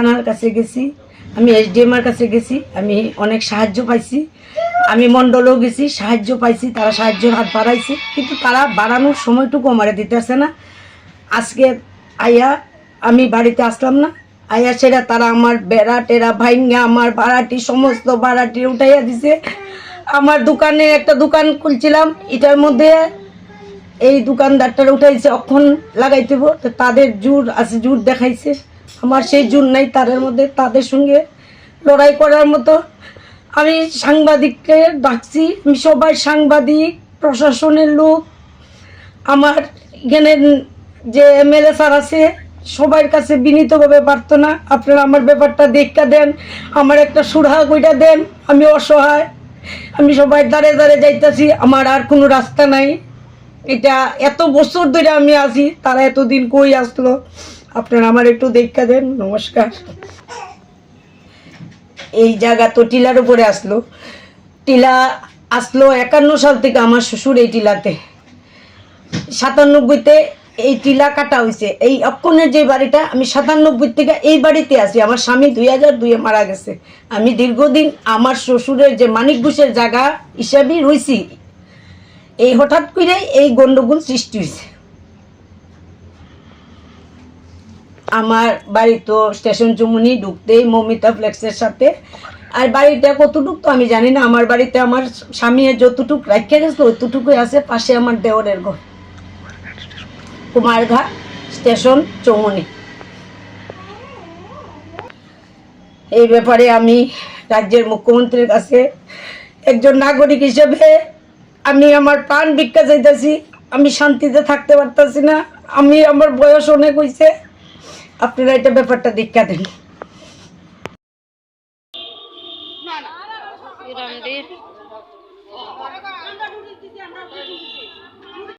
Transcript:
থানার কাছে গেছি, আমি এসডিএমের কাছে গেছি, আমি অনেক সাহায্য পাইছি। আমি মণ্ডলেও গেছি, সাহায্য পাইছি, তারা সাহায্যের হাত বাড়াইছে, কিন্তু তারা বাড়ানোর সময়টুকু আমারে দিতেছে না। আজকে আইয়া আমি বাড়িতে আসলাম না আইয়া সেটা তারা আমার বেড়া টেরা ভাইঙ্গা, আমার ভাড়াটি সমস্ত ভাড়াটি উঠাইয়া দিছে। আমার দোকানে একটা দোকান খুলছিলাম, এটার মধ্যে এই দোকানদারটার উঠাইছে, অক্ষণ লাগাইতেব তো তাদের জোর, আছে জোর দেখাইছে। আমার সেই জোর নাই, তাদের মধ্যে, তাদের সঙ্গে লড়াই করার মতো। আমি সাংবাদিককে ডাকছি, আমি সবাই সাংবাদিক, প্রশাসনের লোক, আমার এখানে যে এম এল এমএলএ স্যার আছে, সবার কাছে বিনীতভাবে পারতো না আপনারা আমার ব্যাপারটা দেখা দেন, আমার একটা সুরাহা কইটা দেন, আমি অসহায়, আমি সবাই দাঁড়ে দাঁড়ে যাইতেছি, আমার আর কোনো রাস্তা নাই। এটা এত বছর ধরে আমি আছি, তারা এতদিন কই আসলো? আপনারা আমার একটু দেখা দেন, নমস্কার। এই জায়গা তো টিলার উপরে আসলো। টিলা আসলো একান্ন সাল থেকে আমার শ্বশুর এই টিলাতে। সাতানব্বইতে এই টিলা কাটা হয়েছে এই অক্ষণের যে বাড়িটা, আমি সাতানব্বই থেকে এই বাড়িতে আছি। আমার স্বামী দুই হাজার দুইয়ে মারা গেছে। আমি দীর্ঘদিন আমার শ্বশুরের যে মানিক ঘোষের জায়গা হিসাবেই রয়েছি এই হঠাৎ করে এই গণ্ডগোল সৃষ্টি হয়েছে আমার বাড়ি তো স্টেশন চুমুনি, ঢুকতেই মমিতা ফ্লেক্সের সাথে। আর বাড়িটা কতটুক তো আমি জানি না, আমার বাড়িতে আমার স্বামী যতটুক রাখিয়া গেছে অতটুকুই আছে পাশে আমার দেওরের ঘর। কুমারঘাট স্টেশন চৌমনি। এই ব্যাপারে আমি রাজ্যের মুখ্যমন্ত্রীর কাছে একজন নাগরিক হিসেবে আমি আমার প্রাণ ভিক্ষা চাইতেছি, আমি শান্তিতে থাকতে পারতেছি না, আমি আমার বয়স অনেক হয়েছে আপনারা এটা ব্যাপারটা দীক্ষা দেন।